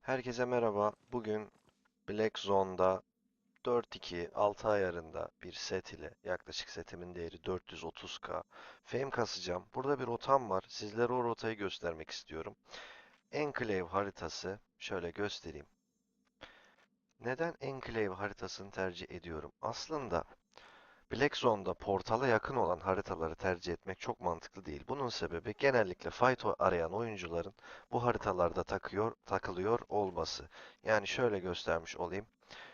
Herkese merhaba. Bugün Black Zone'da 4-2 6 ayarında bir set ile yaklaşık setimin değeri 430k fame kasacağım. Burada bir rotam var. Sizlere o rotayı göstermek istiyorum. Enclave haritası şöyle göstereyim. Neden Enclave haritasını tercih ediyorum? Aslında Black Zone'da portala yakın olan haritaları tercih etmek çok mantıklı değil. Bunun sebebi genellikle fight arayan oyuncuların bu haritalarda takıyor, takılıyor olması. Yani şöyle göstermiş olayım.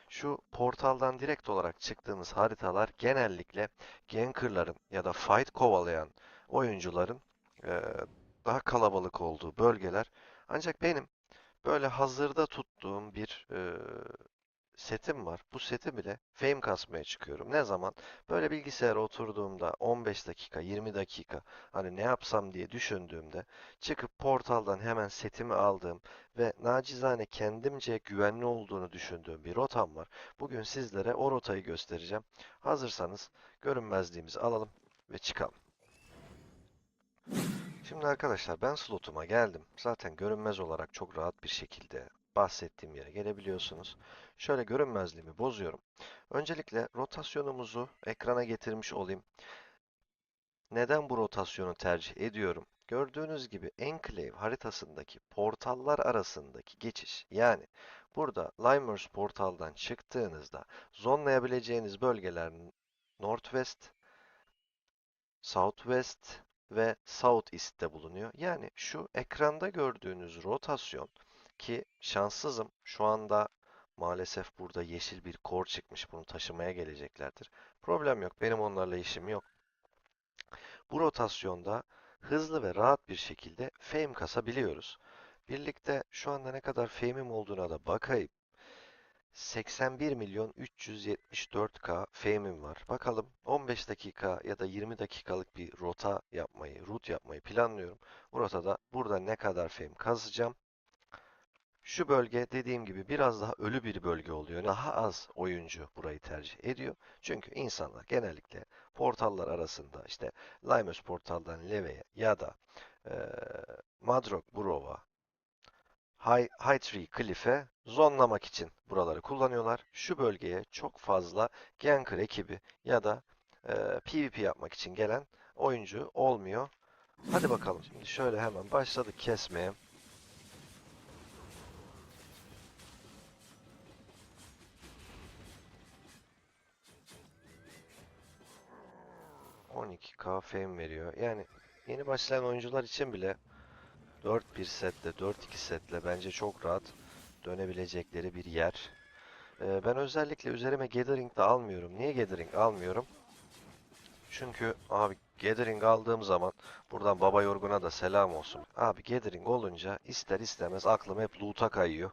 Şu portaldan direkt olarak çıktığınız haritalar genellikle gankerların ya da fight kovalayan oyuncuların eee, daha kalabalık olduğu bölgeler. Ancak benim böyle hazırda tuttuğum bir eee, setim var. Bu seti bile fame kasmaya çıkıyorum. Ne zaman? Böyle bilgisayara oturduğumda 15 dakika, 20 dakika hani ne yapsam diye düşündüğümde çıkıp portaldan hemen setimi aldığım ve nacizane kendimce güvenli olduğunu düşündüğüm bir rotam var. Bugün sizlere o rotayı göstereceğim. Hazırsanız görünmezliğimizi alalım ve çıkalım. Şimdi arkadaşlar ben slotuma geldim. Zaten görünmez olarak çok rahat bir şekilde bahsettiğim yere gelebiliyorsunuz. Şöyle görünmezliğimi bozuyorum. Öncelikle rotasyonumuzu ekrana getirmiş olayım. Neden bu rotasyonu tercih ediyorum? Gördüğünüz gibi Enclave haritasındaki portallar arasındaki geçiş yani burada Limers portaldan çıktığınızda zonlayabileceğiniz bölgeler Northwest, Southwest ve Southeast'te bulunuyor. Yani şu ekranda gördüğünüz rotasyon ki şanssızım şu anda maalesef burada yeşil bir kor çıkmış bunu taşımaya geleceklerdir. Problem yok benim onlarla işim yok. Bu rotasyonda hızlı ve rahat bir şekilde fame kasabiliyoruz. Birlikte şu anda ne kadar fame'im olduğuna da bakayım. 81 milyon 374k fame'im var. Bakalım 15 dakika ya da 20 dakikalık bir rota yapmayı, route yapmayı planlıyorum. Bu rotada burada ne kadar fame kazacağım. Şu bölge dediğim gibi biraz daha ölü bir bölge oluyor. Daha az oyuncu burayı tercih ediyor. Çünkü insanlar genellikle portallar arasında işte Limes portaldan Leve'ye ya da eee Madrog Burow'a High, High Tree Cliff'e zonlamak için buraları kullanıyorlar. Şu bölgeye çok fazla ganker ekibi ya da eee, PvP yapmak için gelen oyuncu olmuyor. Hadi bakalım. Şimdi şöyle hemen başladık kesmeye. ...12k fame veriyor. Yani yeni başlayan oyuncular için bile 4-1 setle, 4-2 setle bence çok rahat dönebilecekleri bir yer. Ee, ben özellikle üzerime Gathering de almıyorum. Niye Gathering almıyorum? Çünkü abi Gathering aldığım zaman buradan Baba Yorgun'a da selam olsun. Abi Gathering olunca ister istemez aklım hep loot'a kayıyor.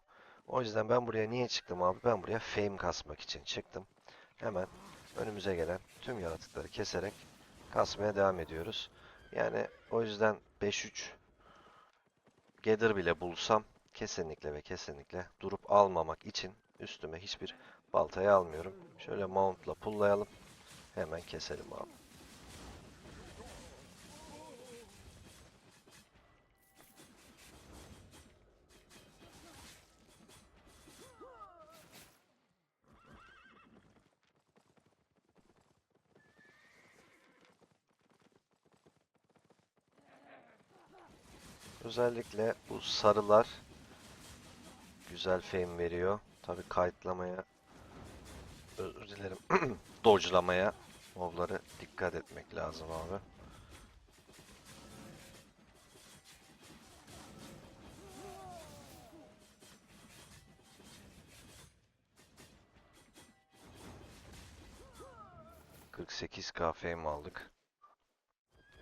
O yüzden ben buraya niye çıktım abi? Ben buraya fame kasmak için çıktım. Hemen önümüze gelen tüm yaratıkları keserek kasmaya devam ediyoruz. Yani o yüzden 5-3 Gather bile bulsam kesinlikle ve kesinlikle durup almamak için üstüme hiçbir baltayı almıyorum. Şöyle mount'la pullayalım. Hemen keselim abi. Özellikle bu sarılar güzel fame veriyor. Tabi kayıtlamaya özür dilerim dodge'lamaya mobları dikkat etmek lazım abi. ...48k fame aldık.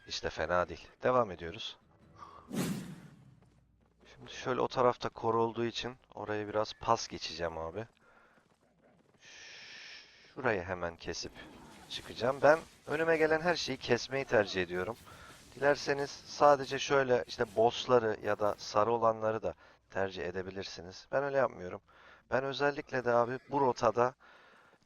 İşte fena değil. Devam ediyoruz. Şimdi şöyle o tarafta kor olduğu için oraya biraz pas geçeceğim abi. Şurayı hemen kesip çıkacağım. Ben önüme gelen her şeyi kesmeyi tercih ediyorum. Dilerseniz sadece şöyle işte bossları ya da sarı olanları da tercih edebilirsiniz. Ben öyle yapmıyorum. Ben özellikle de abi bu rotada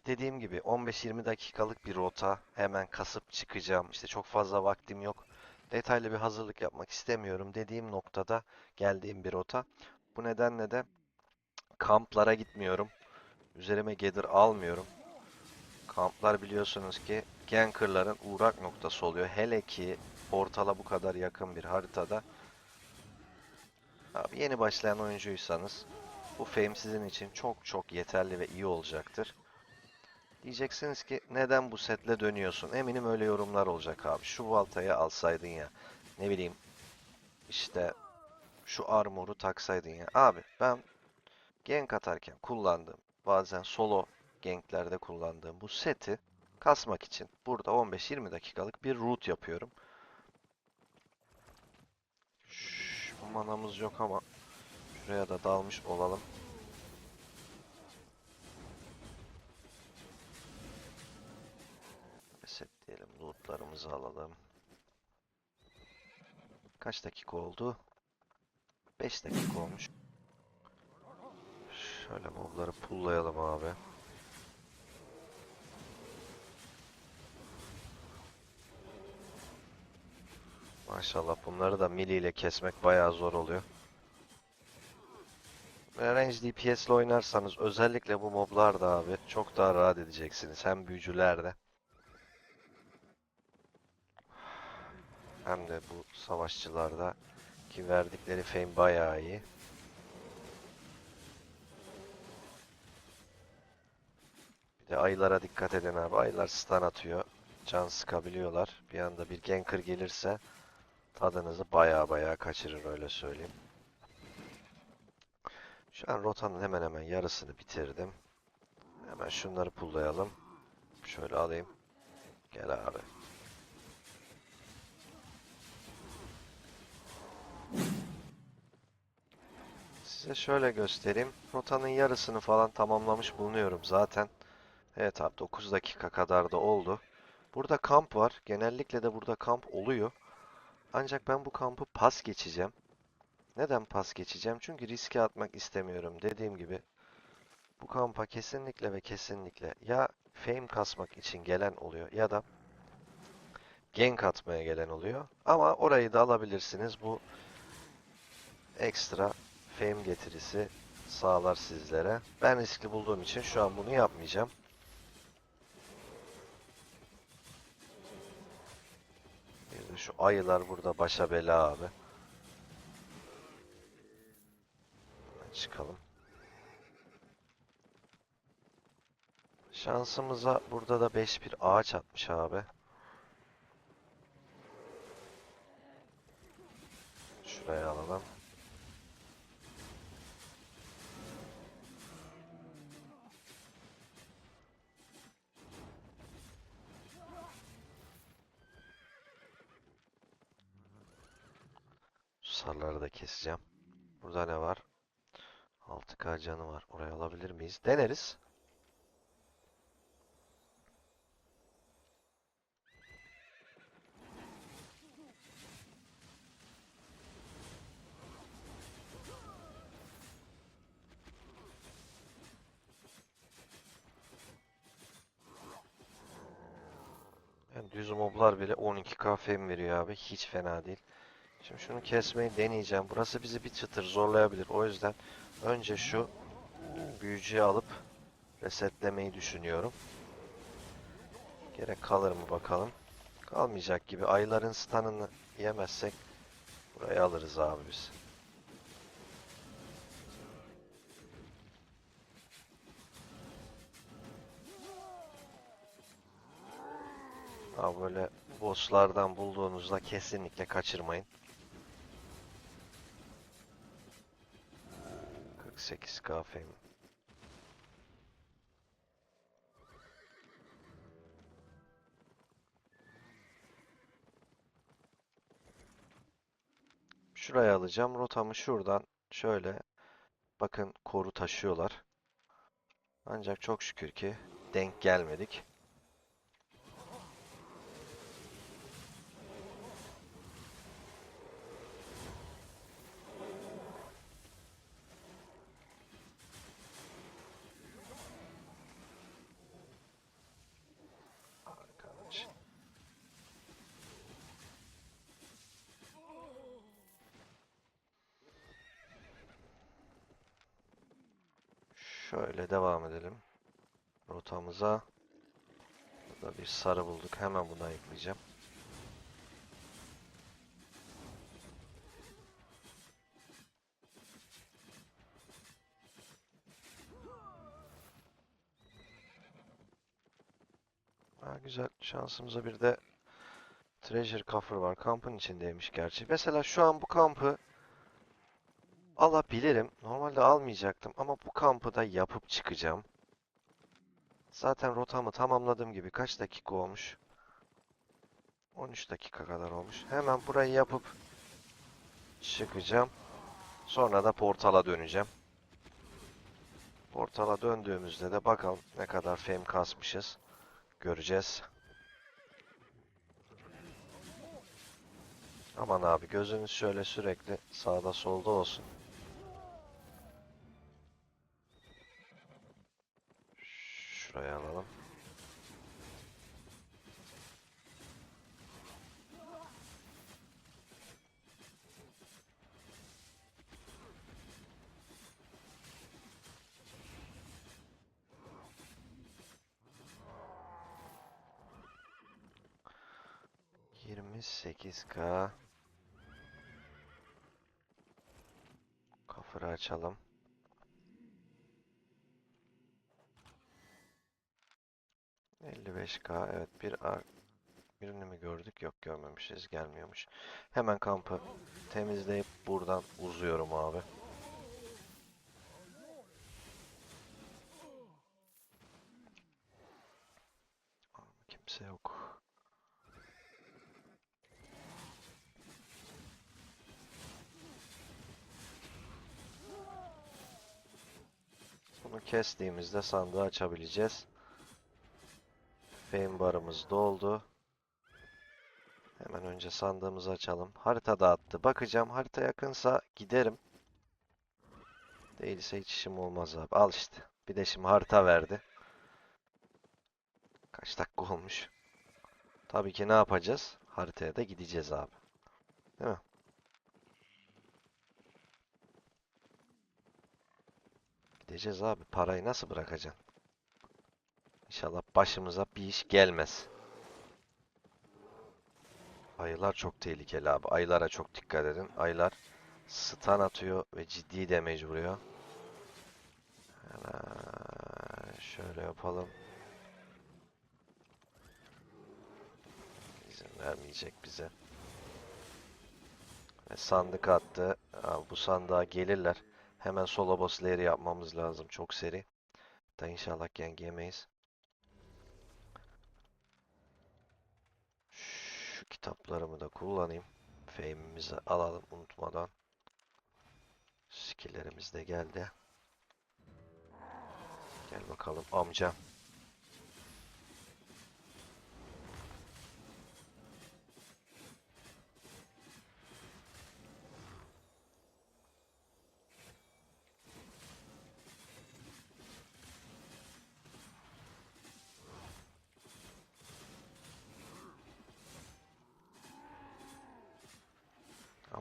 dediğim gibi 15-20 dakikalık bir rota hemen kasıp çıkacağım. İşte çok fazla vaktim yok detaylı bir hazırlık yapmak istemiyorum dediğim noktada geldiğim bir rota. Bu nedenle de Kamplara gitmiyorum. Üzerime gather almıyorum. Kamplar biliyorsunuz ki gankerların uğrak noktası oluyor. Hele ki portala bu kadar yakın bir haritada. Abi yeni başlayan oyuncuysanız bu fame sizin için çok çok yeterli ve iyi olacaktır. Diyeceksiniz ki neden bu setle dönüyorsun? Eminim öyle yorumlar olacak abi. Şu baltayı alsaydın ya. Ne bileyim işte şu armoru taksaydın ya. Abi ben gank atarken kullandığım bazen solo ganklerde kullandığım bu seti kasmak için burada 15-20 dakikalık bir route yapıyorum. Şu manamız yok ama şuraya da dalmış olalım. Diyelim. Lootlarımızı alalım. Kaç dakika oldu? 5 dakika olmuş. Şöyle mobları pullayalım abi. Maşallah bunları da melee ile kesmek bayağı zor oluyor. Range DPS ile oynarsanız özellikle bu moblarda abi çok daha rahat edeceksiniz. Hem büyücülerde hem de bu savaşçılarda ki verdikleri fame bayağı iyi. Bir de ayılara dikkat edin abi. Ayılar stun atıyor. Can sıkabiliyorlar. Bir anda bir ganker gelirse tadınızı bayağı bayağı kaçırır öyle söyleyeyim. Şu an rotanın hemen hemen yarısını bitirdim. Hemen şunları pullayalım. Şöyle alayım. Gel abi. Size şöyle göstereyim. Rotanın yarısını falan tamamlamış bulunuyorum zaten. Evet abi 9 dakika kadar da oldu. Burada kamp var. Genellikle de burada kamp oluyor. Ancak ben bu kampı pas geçeceğim. Neden pas geçeceğim? Çünkü riske atmak istemiyorum. Dediğim gibi bu kampa kesinlikle ve kesinlikle ya fame kasmak için gelen oluyor ya da gank atmaya gelen oluyor. Ama orayı da alabilirsiniz. Bu ekstra fame getirisi sağlar sizlere. Ben riskli bulduğum için şu an bunu yapmayacağım. Bir de şu ayılar burada başa bela abi. Çıkalım. Şansımıza burada da 5 bir ağaç atmış abi. Sarıları da keseceğim. Burada ne var? 6K canı var. Oraya alabilir miyiz? Deneriz. Yani düz moblar bile 12k fame veriyor abi. Hiç fena değil. Şimdi şunu kesmeyi deneyeceğim. Burası bizi bir çıtır zorlayabilir. O yüzden önce şu büyücüyü alıp resetlemeyi düşünüyorum. Gerek kalır mı bakalım. Kalmayacak gibi. Ayların stun'ını yemezsek burayı alırız abi biz. Abi böyle bosslardan bulduğunuzda kesinlikle kaçırmayın. 48k fame. Şuraya alacağım. Rotamı şuradan şöyle bakın koru taşıyorlar. Ancak çok şükür ki denk gelmedik. Şöyle devam edelim. Rotamıza. Burada bir sarı bulduk. Hemen bunu ayıklayacağım. Ha, güzel. Şansımıza bir de Treasure Coffer var. Kampın içindeymiş gerçi. Mesela şu an bu kampı alabilirim. Normalde almayacaktım ama bu kampı da yapıp çıkacağım. Zaten rotamı tamamladığım gibi kaç dakika olmuş? 13 dakika kadar olmuş. Hemen burayı yapıp çıkacağım. Sonra da portala döneceğim. Portala döndüğümüzde de bakalım ne kadar fame kasmışız. Göreceğiz. Aman abi gözünüz şöyle sürekli sağda solda olsun. Şuraya alalım. Yirmi sekiz K. Kafırı açalım. Elli beş K. Evet bir birini mi gördük? Yok görmemişiz. Gelmiyormuş. Hemen kampı temizleyip buradan uzuyorum. Abi Kimse yok. Bunu kestiğimizde sandığı açabileceğiz. Fame barımız doldu. Hemen önce sandığımızı açalım. Harita dağıttı. Bakacağım harita yakınsa giderim. Değilse hiç işim olmaz abi. Al işte. Bir de şimdi harita verdi. Kaç dakika olmuş? Tabii ki ne yapacağız? Haritaya da gideceğiz abi. Değil mi? Gideceğiz abi. Parayı nasıl bırakacaksın? İnşallah başımıza bir iş gelmez. Ayılar çok tehlikeli abi. Ayılara çok dikkat edin. Ayılar stun atıyor ve ciddi damage vuruyor. Hemen şöyle yapalım. İzin vermeyecek bize. Ve sandık attı. Abi bu sandığa gelirler. Hemen solo boss yapmamız lazım. Çok seri. Da inşallah gank yemeyiz. Şu kitaplarımı da kullanayım. Fame'imizi alalım unutmadan. Skill'lerimiz de geldi. Gel bakalım amca.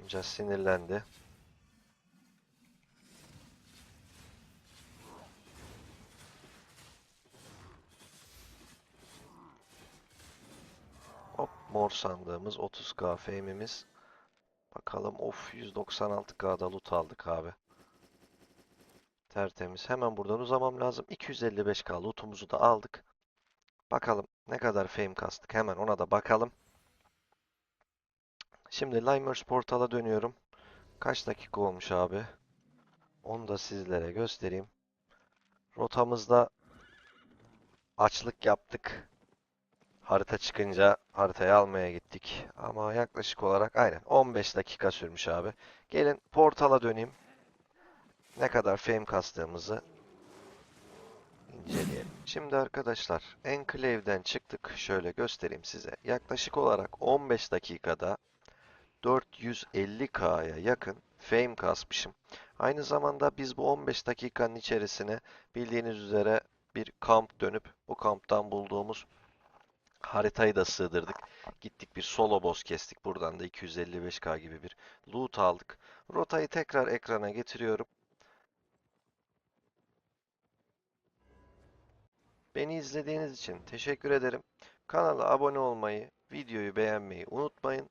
Amca sinirlendi. Hop mor sandığımız 30k fame'imiz. Bakalım of 196k'da loot aldık abi. Tertemiz. Hemen buradan uzamam lazım. 255k loot'umuzu da aldık. Bakalım ne kadar fame kastık. Hemen ona da bakalım. Şimdi Limers portala dönüyorum. Kaç dakika olmuş abi? Onu da sizlere göstereyim. Rotamızda açlık yaptık. Harita çıkınca haritayı almaya gittik. Ama yaklaşık olarak aynen 15 dakika sürmüş abi. Gelin portala döneyim. Ne kadar fame kastığımızı inceleyelim. Şimdi arkadaşlar Enclave'den çıktık. Şöyle göstereyim size. Yaklaşık olarak 15 dakikada 450k'ya yakın fame kasmışım. Aynı zamanda biz bu 15 dakikanın içerisine bildiğiniz üzere bir kamp dönüp bu kamptan bulduğumuz haritayı da sığdırdık. Gittik bir solo boss kestik. Buradan da 255k gibi bir loot aldık. Rotayı tekrar ekrana getiriyorum. Beni izlediğiniz için teşekkür ederim. Kanala abone olmayı, videoyu beğenmeyi unutmayın.